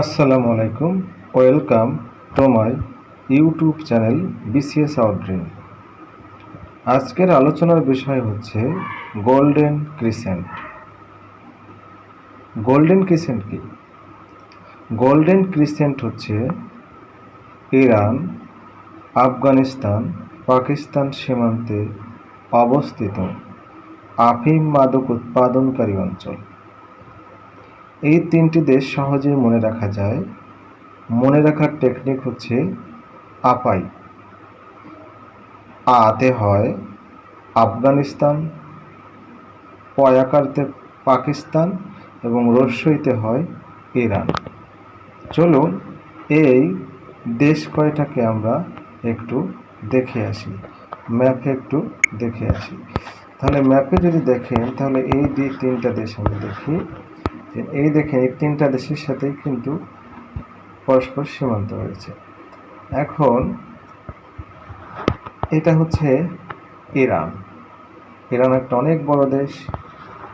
আসসালামু আলাইকুম, welcome to my YouTube channel BCS outdream আজকের আলোচনার বিষয় হচ্ছে গোল্ডেন ক্রিসেন্ট। গোল্ডেন ক্রিসেন্ট কি? গোল্ডেন ক্রিসেন্ট হচ্ছে ইরান, আফগানিস্তান, পাকিস্তান সীমান্তে অবস্থিত আফিম মাদক উৎপাদনকারী অঞ্চল। এই তিনটি দেশ সহজেই মনে রাখা যায়। মনে রাখার টেকনিক হচ্ছে আপাই। আতে হয় আফগানিস্তান, পয়াকারতে পাকিস্তান এবং রস্যইতে হয় ইরান। চলুন এই দেশ কয়টাকে আমরা একটু দেখে আসি। ম্যাপে একটু দেখে আসি। তাহলে ম্যাপে যদি দেখেন, তাহলে এই দুই তিনটা দেশ আমরা দেখি। এই দেখেন এই তিনটা দেশের সাথেই কিন্তু পরস্পর সীমান্ত রয়েছে। এখন এটা হচ্ছে ইরান। ইরান একটা অনেক বড় দেশ,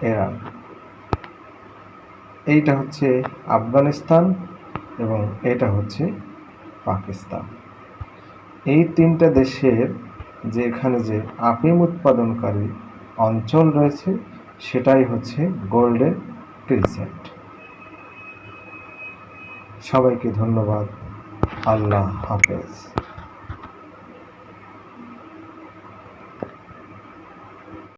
ইরান। এইটা হচ্ছে আফগানিস্তান এবং এটা হচ্ছে পাকিস্তান। এই তিনটা দেশের যে এখানে যে আফিম উৎপাদনকারী অঞ্চল রয়েছে, সেটাই হচ্ছে গোল্ডেন ক্রিসেন্ট সবাইকে ধন্যবাদ। আল্লাহ হাফেজ।